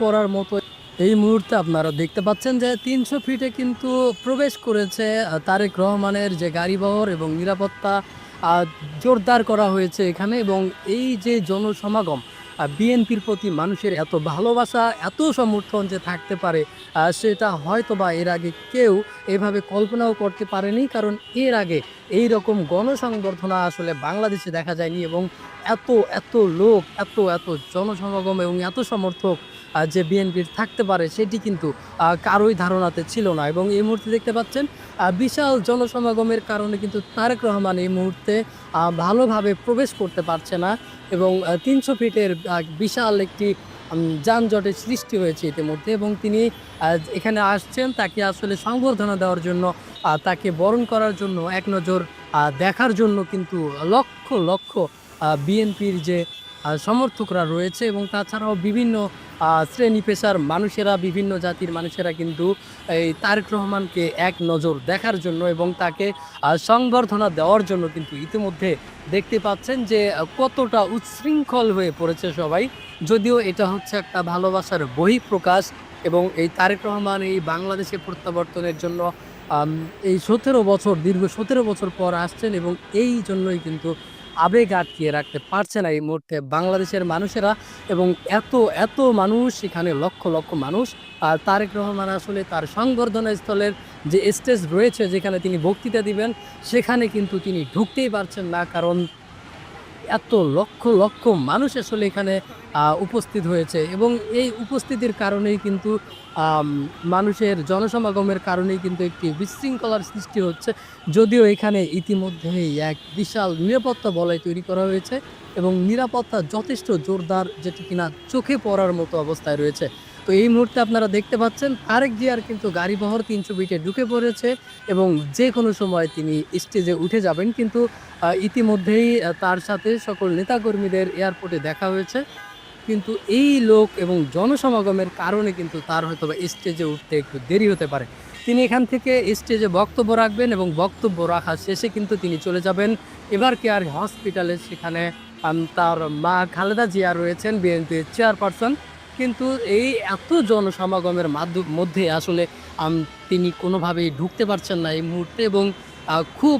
পড়ার মতো। এই মুহূর্তে আপনারা দেখতে পাচ্ছেন যে তিনশো ফিটে কিন্তু প্রবেশ করেছে তারেক রহমানের যে গাড়িবহর এবং নিরাপত্তা জোরদার করা হয়েছে এখানে এবং এই যে জনসমাগম বিএনপির প্রতি মানুষের এত ভালোবাসা, এত সমর্থন যে থাকতে পারে সেটা হয়তো বা এর আগে কেউ এভাবে কল্পনাও করতে পারেনি, কারণ এর আগে এই রকম গণসংবর্ধনা আসলে বাংলাদেশে দেখা যায়নি এবং এত এত লোক, এত এত জনসমাগম এবং এত সমর্থক যে বিএনপির থাকতে পারে সেটি কিন্তু কারোই ধারণাতে ছিল না এবং এই মুহূর্তে দেখতে পাচ্ছেন বিশাল জনসমাগমের কারণে কিন্তু তারেক রহমান এই মুহূর্তে ভালোভাবে প্রবেশ করতে পারছে না এবং তিনশো ফিটের বিশাল একটি যানজটের সৃষ্টি হয়েছে ইতিমধ্যে এবং তিনি এখানে আসছেন, তাকে আসলে সংবর্ধনা দেওয়ার জন্য তাকে বরণ করার জন্য এক নজর দেখার জন্য কিন্তু লক্ষ লক্ষ বিএনপির যে সমর্থকরা রয়েছে এবং তাছাড়াও বিভিন্ন শ্রেণি পেশার মানুষেরা, বিভিন্ন জাতির মানুষেরা কিন্তু এই তারেক রহমানকে এক নজর দেখার জন্য এবং তাকে সংবর্ধনা দেওয়ার জন্য কিন্তু ইতিমধ্যে দেখতে পাচ্ছেন যে কতটা উচ্ছৃঙ্খল হয়ে পড়েছে সবাই। যদিও এটা হচ্ছে একটা ভালোবাসার বহিঃপ্রকাশ এবং এই তারেক রহমান এই বাংলাদেশে প্রত্যাবর্তনের জন্য এই সতেরো বছর, দীর্ঘ সতেরো বছর পর আসছেন এবং এই জন্যই কিন্তু আবেগ আটকিয়ে রাখতে পারছে না এই মুহূর্তে বাংলাদেশের মানুষেরা এবং এত এত মানুষ এখানে লক্ষ লক্ষ মানুষ। আর তারেক রহমান আসলে তার সংবর্ধনা স্থলের যে স্টেজ রয়েছে যেখানে তিনি বক্তৃতা দিবেন, সেখানে কিন্তু তিনি ঢুকতেই পারছেন না। কারণ এত লক্ষ লক্ষ মানুষ আসলে এখানে উপস্থিত হয়েছে এবং এই উপস্থিতির কারণেই কিন্তু মানুষের জনসমাগমের কারণেই কিন্তু একটি বিশৃঙ্খলার সৃষ্টি হচ্ছে। যদিও এখানে ইতিমধ্যেই এক বিশাল নিরাপত্তা বলয় তৈরি করা হয়েছে এবং নিরাপত্তা যথেষ্ট জোরদার যেটি কিনা চোখে পড়ার মতো অবস্থায় রয়েছে। তো এই মুহূর্তে আপনারা দেখতে পাচ্ছেন, আরেক জিয়ার কিন্তু গাড়িবহর তিনশো বিটে ঢুকে পড়েছে এবং যে কোনো সময় তিনি স্টেজে উঠে যাবেন। কিন্তু ইতিমধ্যেই তার সাথে সকল নেতাকর্মীদের এয়ারপোর্টে দেখা হয়েছে। কিন্তু এই লোক এবং জনসমাগমের কারণে কিন্তু তার হয়তো বা স্টেজে উঠতে একটু দেরি হতে পারে। তিনি এখান থেকে স্টেজে বক্তব্য রাখবেন এবং বক্তব্য রাখা শেষে কিন্তু তিনি চলে যাবেন। এবার কেয়ার হসপিটালে সেখানে তার মা খালেদা জিয়া রয়েছেন, বিএনপির চেয়ারপারসন কিন্তু এই এত জনসমাগমের মাধ্যম, মধ্যে আসলে তিনি কোনোভাবেই ঢুকতে পারছেন না এই মুহূর্তে এবং খুব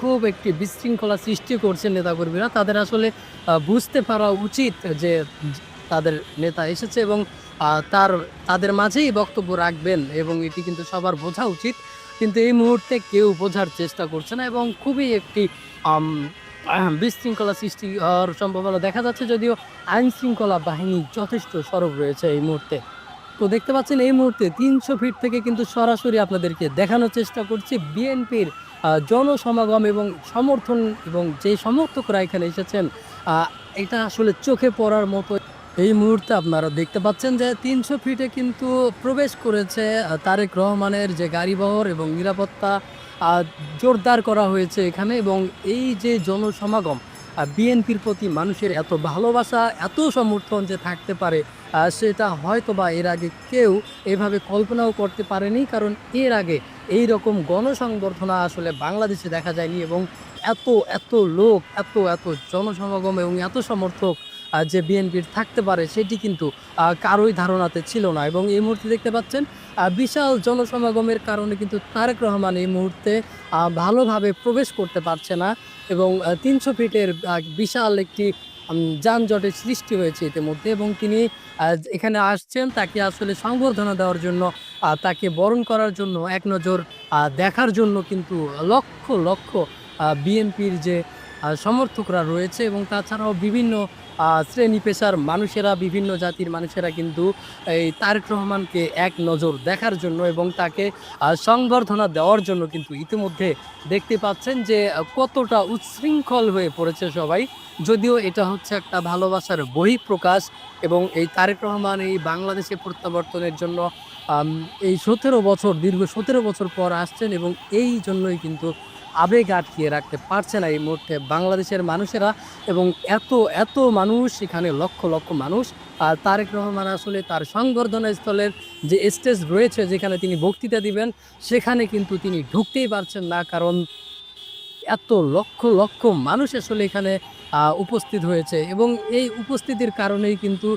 খুব একটি বিশৃঙ্খলা সৃষ্টি করছেন নেতাকর্মীরা। তাদের আসলে বুঝতে পারা উচিত যে তাদের নেতা এসেছে এবং তার, তাদের মাঝেই বক্তব্য রাখবেন এবং এটি কিন্তু সবার বোঝা উচিত। কিন্তু এই মুহূর্তে কেউ বোঝার চেষ্টা করছে না এবং খুবই একটি বিশৃঙ্খলা সৃষ্টি হওয়ার সম্ভাবনা দেখা যাচ্ছে। যদিও আইন শৃঙ্খলা বাহিনী যথেষ্ট সরব রয়েছে এই মুহূর্তে। তো দেখতে পাচ্ছেন এই মুহূর্তে তিনশো ফিট থেকে কিন্তু সরাসরি আপনাদেরকে দেখানোর চেষ্টা করছি বিএনপির জনসমাগম এবং সমর্থন এবং যে সমর্থকরা এখানে এসেছেন এটা আসলে চোখে পড়ার মতো। এই মুহূর্তে আপনারা দেখতে পাচ্ছেন যে তিনশো ফিটে কিন্তু প্রবেশ করেছে তারেক রহমানের যে গাড়িবহর এবং নিরাপত্তা জোরদার করা হয়েছে এখানে এবং এই যে জনসমাগম বিএনপির প্রতি মানুষের এত ভালোবাসা, এত সমর্থন যে থাকতে পারে সেটা হয়তো বা এর আগে কেউ এভাবে কল্পনাও করতে পারেনি, কারণ এর আগে এই রকম গণসংবর্ধনা আসলে বাংলাদেশে দেখা যায়নি এবং এত এত লোক, এত এত জনসমাগম এবং এত সমর্থক যে বিএনপির থাকতে পারে সেটি কিন্তু কারোই ধারণাতে ছিল না। এবং এই মুহূর্তে দেখতে পাচ্ছেন বিশাল জনসমাগমের কারণে কিন্তু তারেক রহমান এই মুহূর্তে ভালোভাবে প্রবেশ করতে পারছে না এবং তিনশো ফিটের বিশাল একটি যানজটের সৃষ্টি হয়েছে ইতিমধ্যে এবং তিনি এখানে আসছেন তাকে আসলে সংবর্ধনা দেওয়ার জন্য তাকে বরণ করার জন্য এক নজর দেখার জন্য কিন্তু লক্ষ লক্ষ বিএনপির যে সমর্থকরা রয়েছে এবং তাছাড়াও বিভিন্ন শ্রেণি পেশার মানুষেরা, বিভিন্ন জাতির মানুষেরা কিন্তু এই তারেক রহমানকে এক নজর দেখার জন্য এবং তাকে সংবর্ধনা দেওয়ার জন্য কিন্তু ইতিমধ্যে দেখতে পাচ্ছেন যে কতটা উচ্ছৃঙ্খল হয়ে পড়েছে সবাই। যদিও এটা হচ্ছে একটা ভালোবাসার বহিঃপ্রকাশ এবং এই তারেক রহমান এই বাংলাদেশে প্রত্যাবর্তনের জন্য এই সতেরো বছর, দীর্ঘ সতেরো বছর পর আসছেন এবং এই জন্যই কিন্তু আবেগ আটকিয়ে রাখতে পারছে না এই মুহূর্তে বাংলাদেশের মানুষেরা এবং এত এত মানুষ, এখানে লক্ষ লক্ষ মানুষ। আর তারেক রহমান আসলে তার সংবর্ধনা স্থলের যে স্টেজ রয়েছে, যেখানে তিনি বক্তৃতা দিবেন, সেখানে কিন্তু তিনি ঢুকতেই পারছেন না। কারণ এত লক্ষ লক্ষ মানুষ আসলে এখানে উপস্থিত হয়েছে। এবং এই উপস্থিতির কারণেই কিন্তু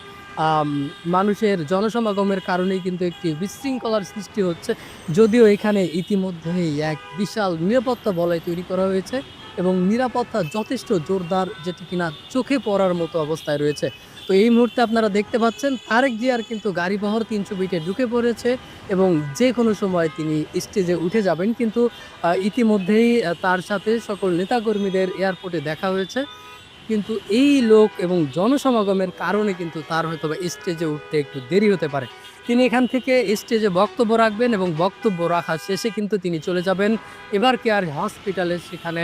মানুষের জনসমাগমের কারণেই কিন্তু একটি বিশৃঙ্খলার সৃষ্টি হচ্ছে। যদিও এখানে ইতিমধ্যেই এক বিশাল নিরাপত্তা বলয় তৈরি করা হয়েছে এবং নিরাপত্তা যথেষ্ট জোরদার, যেটি কিনা চোখে পড়ার মতো অবস্থায় রয়েছে। তো এই মুহূর্তে আপনারা দেখতে পাচ্ছেন, তারেক জিয়ার কিন্তু গাড়িবহর তিনশো ফিটে ঢুকে পড়েছে এবং যে কোনো সময় তিনি স্টেজে উঠে যাবেন। কিন্তু ইতিমধ্যেই তার সাথে সকল নেতাকর্মীদের এয়ারপোর্টে দেখা হয়েছে। কিন্তু এই লোক এবং জনসমাগমের কারণে কিন্তু তার হয়তো বা স্টেজে উঠতে একটু দেরি হতে পারে। তিনি এখান থেকে স্টেজে বক্তব্য রাখবেন এবং বক্তব্য রাখা শেষে কিন্তু তিনি চলে যাবেন। এবার কেয়ার হসপিটালে সেখানে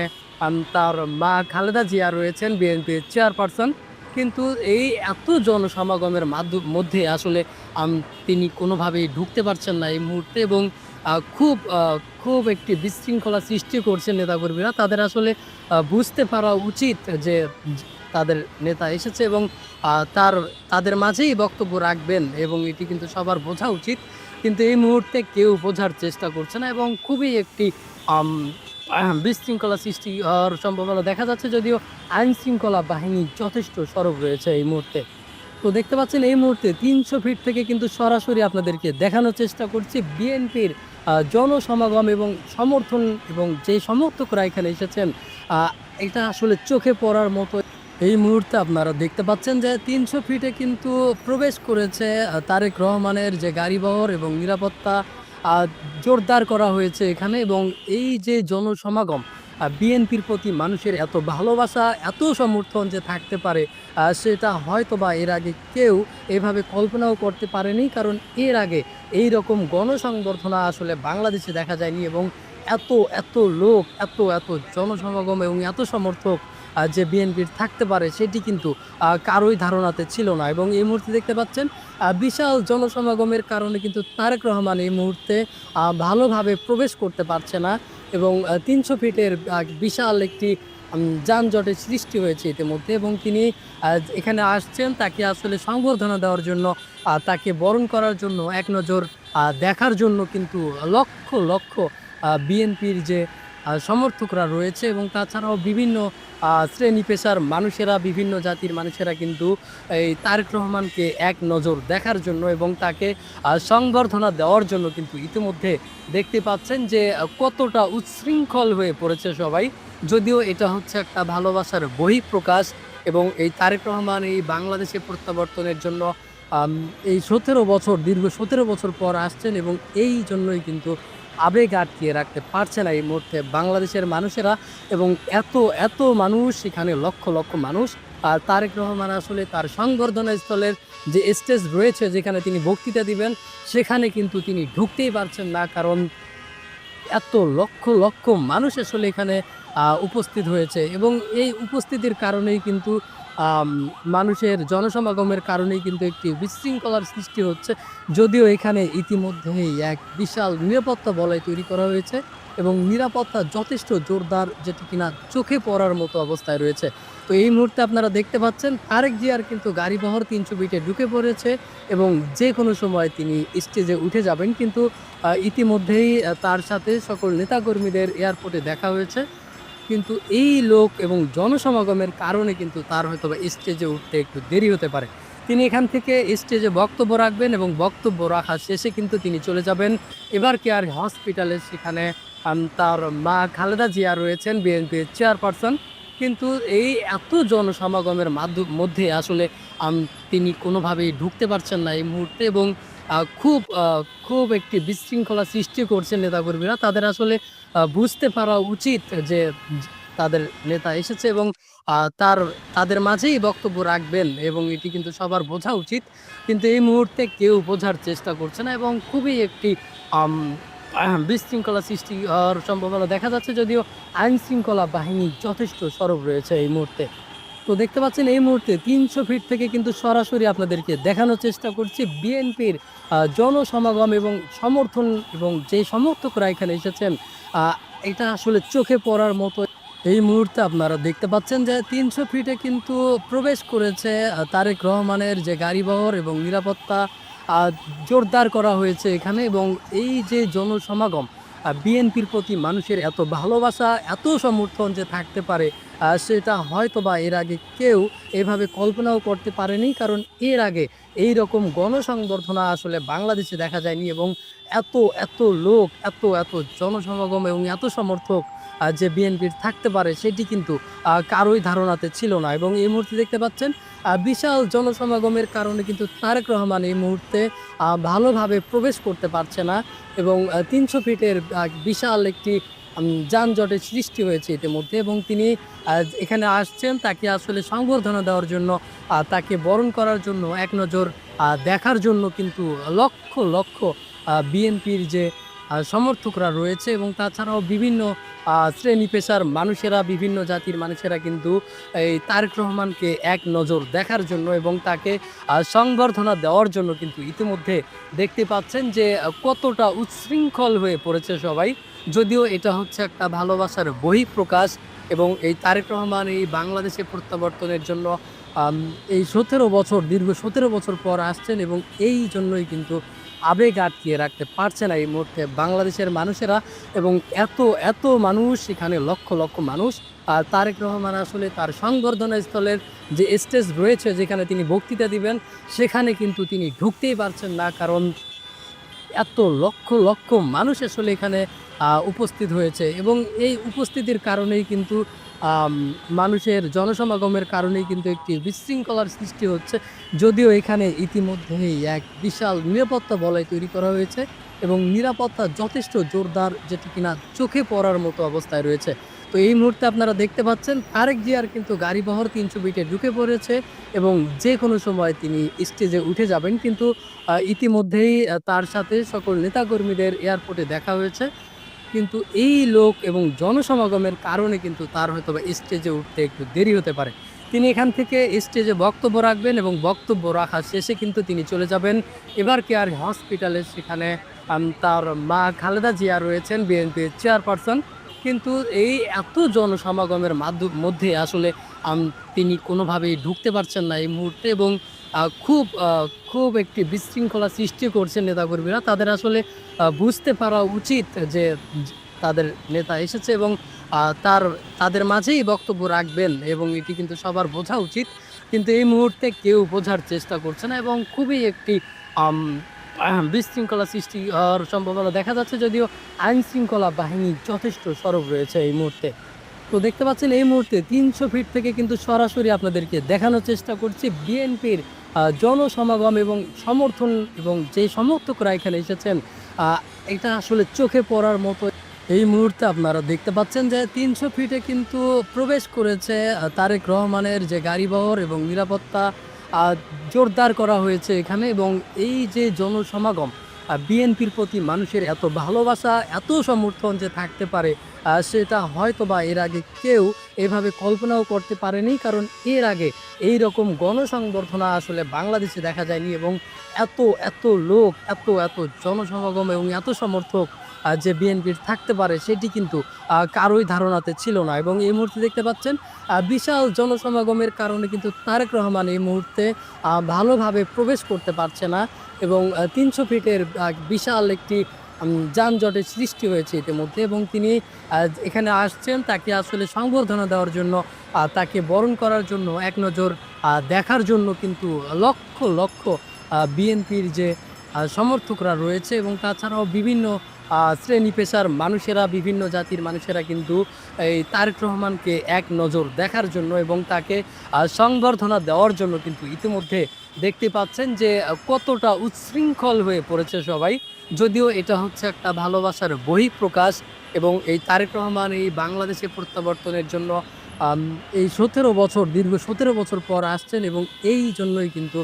তার মা খালেদা জিয়া রয়েছেন, বিএনপির চেয়ারপারসন। কিন্তু এই এত জনসমাগমের মাধ্যম, মধ্যে আসলে তিনি কোনোভাবেই ঢুকতে পারছেন না এই মুহূর্তে এবং খুব খুব একটি বিশৃঙ্খলা সৃষ্টি করছেন নেতাকর্মীরা। তাদের আসলে বুঝতে পারা উচিত যে তাদের নেতা এসেছে এবং তার, তাদের মাঝেই বক্তব্য রাখবেন এবং এটি কিন্তু সবার বোঝা উচিত। কিন্তু এই মুহূর্তে কেউ বোঝার চেষ্টা করছে না এবং খুবই একটি বিশৃঙ্খলা সৃষ্টি হওয়ার সম্ভাবনা দেখা যাচ্ছে যদিও আইন শৃঙ্খলা বাহিনী যথেষ্ট সরব রয়েছে এই মুহূর্তে। তো দেখতে পাচ্ছেন এই মুহূর্তে তিনশো ফিট থেকে কিন্তু সরাসরি আপনাদেরকে দেখানোর চেষ্টা করছি। বিএনপির জনসমাগম এবং সমর্থন এবং যে সমর্থকরা এখানে এসেছেন এটা আসলে চোখে পড়ার মতো। এই মুহূর্তে আপনারা দেখতে পাচ্ছেন যে তিনশো ফিটে কিন্তু প্রবেশ করেছে তারেক রহমানের যে গাড়িবহর এবং নিরাপত্তা জোরদার করা হয়েছে এখানে এবং এই যে জনসমাগম বিএনপির প্রতি মানুষের এত ভালোবাসা, এত সমর্থন যে থাকতে পারে সেটা হয়তো বা এর আগে কেউ এভাবে কল্পনাও করতে পারেনি, কারণ এর আগে এই রকম গণসংবর্ধনা আসলে বাংলাদেশে দেখা যায়নি এবং এত এত লোক, এত এত জনসমাগম এবং এত সমর্থক যে বিএনপির থাকতে পারে সেটি কিন্তু কারোই ধারণাতে ছিল না এবং এই মুহূর্তে দেখতে পাচ্ছেন বিশাল জনসমাগমের কারণে কিন্তু তারেক রহমান এই মুহূর্তে ভালোভাবে প্রবেশ করতে পারছে না। এবং তিনশো ফিটের বিশাল একটি যানজটের সৃষ্টি হয়েছে ইতিমধ্যে এবং তিনি এখানে আসছেন তাকে আসলে সংবর্ধনা দেওয়ার জন্য তাকে বরণ করার জন্য এক নজর দেখার জন্য কিন্তু লক্ষ লক্ষ বিএনপির যে সমর্থকরা রয়েছে এবং তাছাড়াও বিভিন্ন শ্রেণি পেশার মানুষেরা, বিভিন্ন জাতির মানুষেরা কিন্তু এই তারেক রহমানকে এক নজর দেখার জন্য এবং তাকে সংবর্ধনা দেওয়ার জন্য কিন্তু ইতিমধ্যে দেখতে পাচ্ছেন যে কতটা উচ্ছৃঙ্খল হয়ে পড়েছে সবাই। যদিও এটা হচ্ছে একটা ভালোবাসার বহিঃপ্রকাশ এবং এই তারেক রহমান এই বাংলাদেশে প্রত্যাবর্তনের জন্য এই সতেরো বছর, দীর্ঘ সতেরো বছর পর আসছেন এবং এই জন্যই কিন্তু আবেগ আটকিয়ে রাখতে পারছে না এই মুহূর্তে বাংলাদেশের মানুষেরা এবং এত এত মানুষ, এখানে লক্ষ লক্ষ মানুষ। আর তারেক রহমান আসলে তার সংবর্ধনা স্থলের যে স্টেজ রয়েছে, যেখানে তিনি বক্তৃতা দিবেন, সেখানে কিন্তু তিনি ঢুকতেই পারছেন না। কারণ এত লক্ষ লক্ষ মানুষ আসলে এখানে উপস্থিত হয়েছে। এবং এই উপস্থিতির কারণেই কিন্তু মানুষের জনসমাগমের কারণেই কিন্তু একটি বিশৃঙ্খলার সৃষ্টি হচ্ছে। যদিও এখানে ইতিমধ্যেই এক বিশাল নিরাপত্তা বলয় তৈরি করা হয়েছে এবং নিরাপত্তা যথেষ্ট জোরদার, যেটি কিনা চোখে পড়ার মতো অবস্থায় রয়েছে। তো এই মুহূর্তে আপনারা দেখতে পাচ্ছেন তারেক জিয়ার কিন্তু গাড়িবহর তিনশো ফিটে ঢুকে পড়েছে এবং যে কোনো সময় তিনি স্টেজে উঠে যাবেন। কিন্তু ইতিমধ্যেই তার সাথে সকল নেতাকর্মীদের এয়ারপোর্টে দেখা হয়েছে। কিন্তু এই লোক এবং জনসমাগমের কারণে কিন্তু তার হয়তো স্টেজে উঠতে একটু দেরি হতে পারে। তিনি এখান থেকে স্টেজে বক্তব্য রাখবেন এবং বক্তব্য রাখা শেষে কিন্তু তিনি চলে যাবেন। এবার কেয়ার হসপিটালে সেখানে তার মা খালেদা জিয়া রয়েছেন, বিএনপির চেয়ারপারসন কিন্তু এই এত জনসমাগমের মাধ্যম, মধ্যে আসলে তিনি কোনোভাবেই ঢুকতে পারছেন না এই মুহূর্তে এবং খুব খুব একটি বিশৃঙ্খলা সৃষ্টি করছেন নেতাকর্মীরা। তাদের আসলে বুঝতে পারা উচিত যে তাদের নেতা এসেছে এবং তার, তাদের মাঝেই বক্তব্য রাখবেন এবং এটি কিন্তু সবার বোঝা উচিত। কিন্তু এই মুহূর্তে কেউ বোঝার চেষ্টা করছে না এবং খুবই একটি বিশৃঙ্খলা সৃষ্টি হওয়ার সম্ভাবনা দেখা যাচ্ছে। যদিও আইন শৃঙ্খলা বাহিনী যথেষ্ট সরব রয়েছে এই মুহূর্তে। তো দেখতে পাচ্ছেন এই মুহূর্তে তিনশো ফিট থেকে কিন্তু সরাসরি আপনাদেরকে দেখানোর চেষ্টা করছি বিএনপির জনসমাগম এবং সমর্থন এবং যে সমর্থকরা এখানে এসেছেন এটা আসলে চোখে পড়ার মতো। এই মুহূর্তে আপনারা দেখতে পাচ্ছেন যে তিনশো ফিটে কিন্তু প্রবেশ করেছে তারেক রহমানের যে গাড়িবহর এবং নিরাপত্তা জোরদার করা হয়েছে এখানে এবং এই যে জনসমাগম বিএনপির প্রতি মানুষের এত ভালোবাসা, এত সমর্থন যে থাকতে পারে সেটা হয়তো বা এর আগে কেউ এভাবে কল্পনাও করতে পারেনি, কারণ এর আগে এই রকম গণসংবর্ধনা আসলে বাংলাদেশে দেখা যায়নি এবং এত এত লোক, এত এত জনসমাগম এবং এত সমর্থক যে বিএনপির থাকতে পারে সেটি কিন্তু কারোই ধারণাতে ছিল না এবং এই মুহূর্তে দেখতে পাচ্ছেন বিশাল জনসমাগমের কারণে কিন্তু তারেক রহমান এই মুহূর্তে ভালোভাবে প্রবেশ করতে পারছে না এবং তিনশো ফিটের বিশাল একটি যানজটের সৃষ্টি হয়েছে ইতিমধ্যে এবং তিনি এখানে আসছেন তাকে আসলে সংবর্ধনা দেওয়ার জন্য তাকে বরণ করার জন্য এক নজর দেখার জন্য কিন্তু লক্ষ লক্ষ বিএনপির যে সমর্থকরা রয়েছে এবং তাছাড়াও বিভিন্ন শ্রেণি পেশার মানুষেরা, বিভিন্ন জাতির মানুষেরা কিন্তু এই তারেক রহমানকে এক নজর দেখার জন্য এবং তাকে সংবর্ধনা দেওয়ার জন্য কিন্তু ইতিমধ্যে দেখতে পাচ্ছেন যে কতটা উচ্ছৃঙ্খল হয়ে পড়েছে সবাই। যদিও এটা হচ্ছে একটা ভালোবাসার বহিঃপ্রকাশ এবং এই তারেক রহমান এই বাংলাদেশে প্রত্যাবর্তনের জন্য এই সতেরো বছর, দীর্ঘ সতেরো বছর পর আসছেন এবং এই জন্যই কিন্তু আবেগ আটকিয়ে রাখতে পারছে না এই মুহূর্তে বাংলাদেশের মানুষেরা এবং এত এত মানুষ এখানে লক্ষ লক্ষ মানুষ। আর তারেক রহমান আসলে তার সংবর্ধনা স্থলের যে স্টেজ রয়েছে যেখানে তিনি বক্তৃতা দিবেন, সেখানে কিন্তু তিনি ঢুকতেই পারছেন না। কারণ এত লক্ষ লক্ষ মানুষ আসলে এখানে উপস্থিত হয়েছে এবং এই উপস্থিতির কারণেই কিন্তু মানুষের জনসমাগমের কারণেই কিন্তু একটি বিশৃঙ্খলার সৃষ্টি হচ্ছে। যদিও এখানে ইতিমধ্যেই এক বিশাল নিরাপত্তা বলয় তৈরি করা হয়েছে এবং নিরাপত্তা যথেষ্ট জোরদার, যেটি কিনা চোখে পড়ার মতো অবস্থায় রয়েছে। তো এই মুহূর্তে আপনারা দেখতে পাচ্ছেন, আরেক জিয়ার কিন্তু গাড়িবহর তিনশো বিটে ঢুকে পড়েছে এবং যে কোনো সময় তিনি স্টেজে উঠে যাবেন। কিন্তু ইতিমধ্যেই তার সাথে সকল নেতাকর্মীদের এয়ারপোর্টে দেখা হয়েছে। কিন্তু এই লোক এবং জনসমাগমের কারণে কিন্তু তার হয়তো বা স্টেজে উঠতে একটু দেরি হতে পারে। তিনি এখান থেকে স্টেজে বক্তব্য রাখবেন এবং বক্তব্য রাখা শেষে কিন্তু তিনি চলে যাবেন এবার কেয়ার হসপিটালে। সেখানে তার মা খালেদা জিয়া রয়েছেন, বিএনপির চেয়ারপারসন। কিন্তু এই এত জনসমাগমের মাধ্যম, মধ্যে আসলে তিনি কোনোভাবেই ঢুকতে পারছেন না এই মুহূর্তে এবং খুব খুব একটি বিশৃঙ্খলা সৃষ্টি করছেন নেতাকর্মীরা। তাদের আসলে বুঝতে পারা উচিত যে তাদের নেতা এসেছে এবং তার, তাদের মাঝেই বক্তব্য রাখবেন এবং এটি কিন্তু সবার বোঝা উচিত। কিন্তু এই মুহূর্তে কেউ বোঝার চেষ্টা করছে না এবং খুবই একটি বিশৃঙ্খলা সৃষ্টি হওয়ার সম্ভাবনা দেখা যাচ্ছে যদিও আইন শৃঙ্খলা বাহিনী যথেষ্ট সরব রয়েছে এই মুহূর্তে। তো দেখতে পাচ্ছেন এই মুহূর্তে তিনশো ফিট থেকে কিন্তু সরাসরি আপনাদেরকে দেখানোর চেষ্টা করছি। বিএনপির জনসমাগম এবং সমর্থন এবং যে সমর্থকরা এখানে এসেছেন এটা আসলে চোখে পড়ার মতো। এই মুহূর্তে আপনারা দেখতে পাচ্ছেন যে তিনশো ফিটে কিন্তু প্রবেশ করেছে তারেক রহমানের যে গাড়িবহর এবং নিরাপত্তা জোরদার করা হয়েছে এখানে এবং এই যে জনসমাগম বিএনপির প্রতি মানুষের এত ভালোবাসা, এত সমর্থন যে থাকতে পারে সেটা হয়তো বা এর আগে কেউ এভাবে কল্পনাও করতে পারেনি, কারণ এর আগে এই রকম গণসংবর্ধনা আসলে বাংলাদেশে দেখা যায়নি এবং এত এত লোক, এত এত জনসমাগম এবং এত সমর্থক যে বিএনপির থাকতে পারে সেটি কিন্তু কারোই ধারণাতে ছিল না এবং এই মুহূর্তে দেখতে পাচ্ছেন বিশাল জনসমাগমের কারণে কিন্তু তারেক রহমান এই মুহূর্তে ভালোভাবে প্রবেশ করতে পারছে না এবং তিনশো ফিটের বিশাল একটি যানজটের সৃষ্টি হয়েছে ইতিমধ্যে এবং তিনি এখানে আসছেন তাকে আসলে সংবর্ধনা দেওয়ার জন্য তাকে বরণ করার জন্য এক নজর দেখার জন্য কিন্তু লক্ষ লক্ষ বিএনপির যে সমর্থকরা রয়েছে এবং তাছাড়াও বিভিন্ন শ্রেণি পেশার মানুষেরা, বিভিন্ন জাতির মানুষেরা কিন্তু এই তারেক রহমানকে এক নজর দেখার জন্য এবং তাকে সংবর্ধনা দেওয়ার জন্য কিন্তু ইতিমধ্যে দেখতে পাচ্ছেন যে কতটা উচ্ছৃঙ্খল হয়ে পড়েছে সবাই। যদিও এটা হচ্ছে একটা ভালোবাসার বহিঃপ্রকাশ এবং এই তারেক রহমান এই বাংলাদেশে প্রত্যাবর্তনের জন্য এই সতেরো বছর, দীর্ঘ সতেরো বছর পর আসছেন এবং এই জন্যই কিন্তু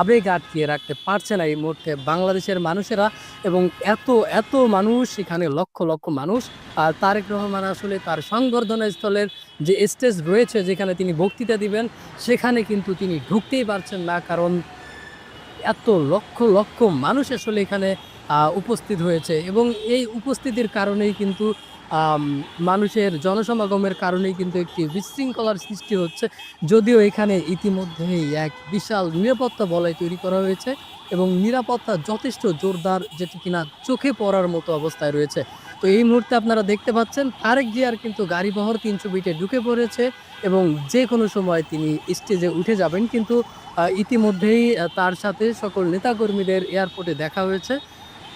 আবেগ আটকিয়ে রাখতে পারছে না এই মুহূর্তে বাংলাদেশের মানুষেরা এবং এত এত মানুষ এখানে লক্ষ লক্ষ মানুষ। আর তারেক রহমান আসলে তার সংবর্ধনা স্থলের যে স্টেজ রয়েছে যেখানে তিনি বক্তৃতা দিবেন, সেখানে কিন্তু তিনি ঢুকতেই পারছেন না। কারণ এত লক্ষ লক্ষ মানুষ আসলে এখানে উপস্থিত হয়েছে এবং এই উপস্থিতির কারণেই কিন্তু মানুষের জনসমাগমের কারণেই কিন্তু একটি বিশৃঙ্খলার সৃষ্টি হচ্ছে। যদিও এখানে ইতিমধ্যেই এক বিশাল নিরাপত্তা বলয় তৈরি করা হয়েছে এবং নিরাপত্তা যথেষ্ট জোরদার, যেটি কিনা চোখে পড়ার মতো অবস্থায় রয়েছে। তো এই মুহূর্তে আপনারা দেখতে পাচ্ছেন তারেক জিয়ার কিন্তু গাড়ি বহর তিনশো ফিটে ঢুকে পড়েছে এবং যে কোনো সময় তিনি স্টেজে উঠে যাবেন। কিন্তু ইতিমধ্যেই তার সাথে সকল নেতাকর্মীদের এয়ারপোর্টে দেখা হয়েছে।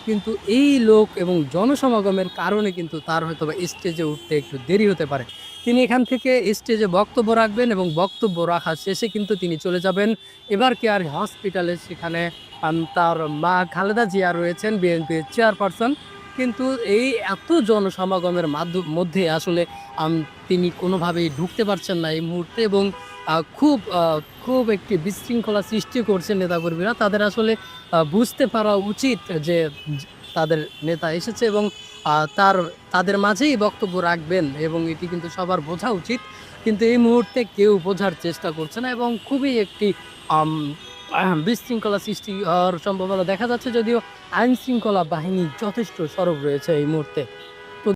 কিন্তু এই লোক এবং জনসমাগমের কারণে কিন্তু তার হয়তো বা স্টেজে উঠতে একটু দেরি হতে পারে। তিনি এখান থেকে স্টেজে বক্তব্য রাখবেন এবং বক্তব্য রাখা শেষে কিন্তু তিনি চলে যাবেন। এবার কেয়ার হসপিটালে সেখানে তার মা খালেদা জিয়া রয়েছেন বিএনপির চেয়ারপারসন কিন্তু এই এত জনসমাগমের মাধ্যম, মধ্যে আসলে তিনি কোনোভাবেই ঢুকতে পারছেন না এই মুহূর্তে এবং খুব খুব একটি বিশৃঙ্খলা সৃষ্টি করছে নেতাকর্মীরা। তাদের আসলে বুঝতে পারা উচিত যে, তাদের নেতা এসেছে এবং তার, তাদের মাঝেই বক্তব্য রাখবেন এবং এটি কিন্তু সবার বোঝা উচিত। কিন্তু এই মুহূর্তে কেউ বোঝার চেষ্টা করছে না এবং খুবই একটি বিশৃঙ্খলা সৃষ্টি হওয়ার সম্ভাবনা দেখা যাচ্ছে। যদিও আইন শৃঙ্খলা বাহিনী যথেষ্ট সরব রয়েছে এই মুহূর্তে।